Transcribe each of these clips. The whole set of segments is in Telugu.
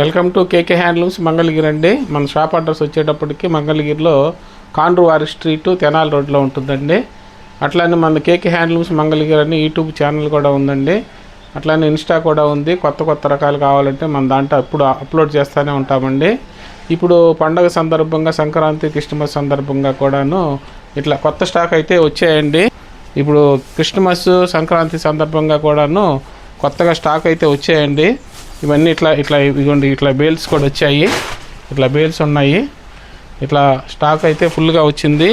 Welcome to KK handlooms Mangalagiri అండి. మన షాప్ అడ్రస్ వచ్చేటప్పటికి మంగళగిరిలో కాండ్రువారి స్ట్రీటు తెనాలి రోడ్లో ఉంటుందండి. అట్లానే మన కేకే హ్యాండ్లూమ్స్ మంగళగిరి అని యూట్యూబ్ ఛానల్ కూడా ఉందండి. అట్లానే ఇన్స్టా కూడా ఉంది. కొత్త కొత్త రకాలు కావాలంటే మన దాంట్లో ఎప్పుడు అప్లోడ్ చేస్తూనే ఉంటామండి. ఇప్పుడు పండగ సందర్భంగా సంక్రాంతి క్రిస్మస్ సందర్భంగా కూడాను ఇట్లా కొత్త స్టాక్ అయితే వచ్చాయండి. ఇప్పుడు క్రిస్మస్ సంక్రాంతి సందర్భంగా కూడాను కొత్తగా స్టాక్ అయితే వచ్చాయండి. ఇవన్నీ ఇట్లా ఇట్లా ఇదిగోండి ఇట్లా బేల్స్ కూడా వచ్చాయి. ఇట్లా బేల్స్ ఉన్నాయి. ఇట్లా స్టాక్ అయితే ఫుల్గా వచ్చింది.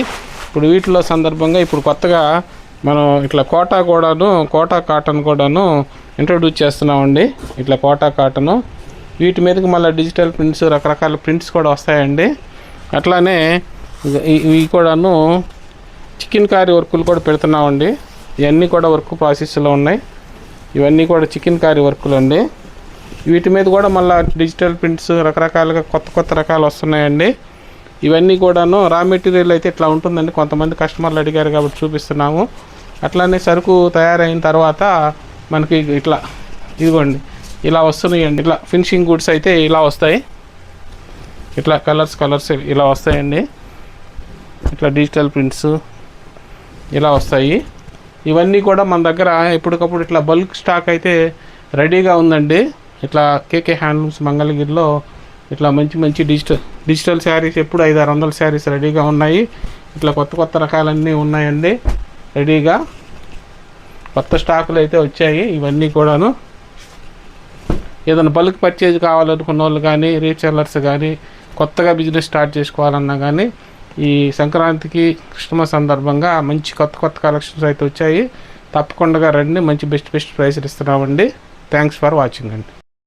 ఇప్పుడు వీటిలో సందర్భంగా ఇప్పుడు కొత్తగా మనం ఇట్లా కోటా కూడాను కోటా కాటన్ కూడాను ఇంట్రొడ్యూస్ చేస్తున్నామండి. ఇట్లా కోటా కాటను వీటి మీదకి మళ్ళీ డిజిటల్ ప్రింట్స్ రకరకాల ప్రింట్స్ కూడా వస్తాయండి. అట్లానే ఇవి కూడాను చికెన్ కారీ వర్కులు కూడా పెడుతున్నామండి. ఇవన్నీ కూడా వర్క్ ప్రాసెస్లో ఉన్నాయి. ఇవన్నీ కూడా చికెన్ కారీ వర్కులు అండి. వీటి మీద కూడా మళ్ళీ డిజిటల్ ప్రింట్స్ రకరకాలుగా కొత్త కొత్త రకాలు వస్తున్నాయండి. ఇవన్నీ కూడాను రా మెటీరియల్ అయితే ఇట్లా ఉంటుందండి. కొంతమంది కస్టమర్లు అడిగారు కాబట్టి చూపిస్తున్నాము. అట్లానే సరుకు తయారైన తర్వాత మనకి ఇట్లా ఇదిగోండి ఇలా వస్తున్నాయండి. ఇట్లా ఫినిషింగ్ గుడ్స్ అయితే ఇలా వస్తాయి. ఇట్లా కలర్స్ కలర్స్ ఇలా వస్తాయండి. ఇట్లా డిజిటల్ ప్రింట్స్ ఇలా వస్తాయి. ఇవన్నీ కూడా మన దగ్గర ఎప్పటికప్పుడు ఇట్లా బల్క్ స్టాక్ అయితే రెడీగా ఉందండి. ఇట్లా కేకే హ్యాండ్లూమ్స్ మంగళగిరిలో ఇట్లా మంచి మంచి డిజిటల్ డిజిటల్ శారీస్ ఎప్పుడు ఐదు ఆరు వందల శారీస్ రెడీగా ఉన్నాయి. ఇట్లా కొత్త కొత్త రకాలన్నీ ఉన్నాయండి. రెడీగా కొత్త స్టాకులు అయితే వచ్చాయి. ఇవన్నీ కూడాను. ఏదైనా బల్క్ పర్చేజ్ కావాలనుకున్న వాళ్ళు కానీ రీసెల్లర్స్ కానీ కొత్తగా బిజినెస్ స్టార్ట్ చేసుకోవాలన్నా కానీ ఈ సంక్రాంతికి క్రిస్మస్ సందర్భంగా మంచి కొత్త కొత్త కలెక్షన్స్ అయితే వచ్చాయి. తప్పకుండా రండి. మంచి బెస్ట్ బెస్ట్ ప్రైస్లు ఇస్తున్నామండి. థ్యాంక్స్ ఫర్ వాచింగ్ అండి.